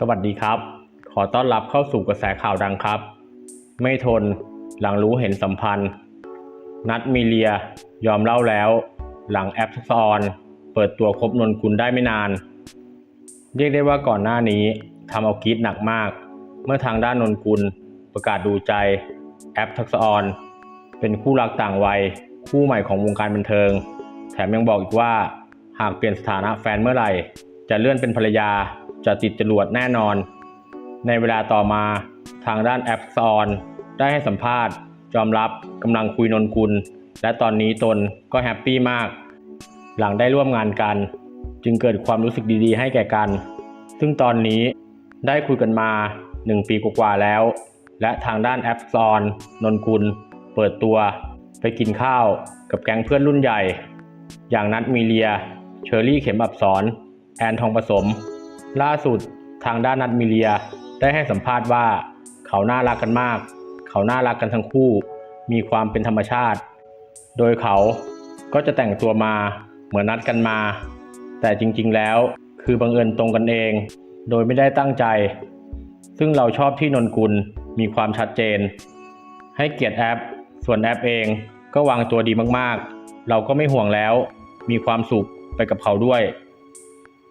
สวัสดีครับ ขอต้อนรับเข้าสู่กระแสข่าวดังครับ ไม่ทนหลังรู้เห็นสัมพันธ์ นัดมีเลีย ยอมเล่าแล้ว หลังแอปทักษอน เปิดตัวคบนนกุลได้ไม่นาน เรียกได้ว่าก่อนหน้านี้ทำเอากีดหนักมาก เมื่อทางด้านนนกุลประกาศดูใจ แอปทักษออนเป็นคู่รักต่างวัย คู่ใหม่ของวงการบันเทิง แถมยังบอกอีกว่า หากเปลี่ยนสถานะแฟนเมื่อไหร่ จะเลื่อนเป็นภรรยา จะติดจรวดแน่นอน ในเวลาต่อมาทางด้านแอปซอนได้ให้สัมภาษณ์ยอมรับกำลังคุยนนกุล และตอนนี้ตนก็แฮปปี้มาก หลังได้ร่วมงานกัน จึงเกิดความรู้สึกดีๆ ให้แก่กัน ซึ่งตอนนี้ได้คุยกันมา 1 ปีกว่าๆแล้ว และทางด้านแอปซอนนนกุล เปิดตัว ไปกินข้าวกับแก๊งเพื่อนรุ่นใหญ่ อย่างนัดมีเลีย เชอรี่เข็มอับสอนแอนทองผสม ล่าสุดทางด้านนัดมีเลียได้ให้สัมภาษณ์ว่า เขาน่ารักกันมาก เขาน่ารักกันทั้งคู่ มีความเป็นธรรมชาติ โดยเขาก็จะแต่งตัวมาเหมือนนัดกันมา แต่จริงๆแล้วคือบังเอิญตรงกันเอง โดยไม่ได้ตั้งใจ ซึ่งเราชอบที่นนกุลมีความชัดเจน ให้เกียรติแอป ส่วนแอปเองก็วางตัวดีมากๆ เราก็ไม่ห่วงแล้ว มีความสุขไปกับเขาด้วย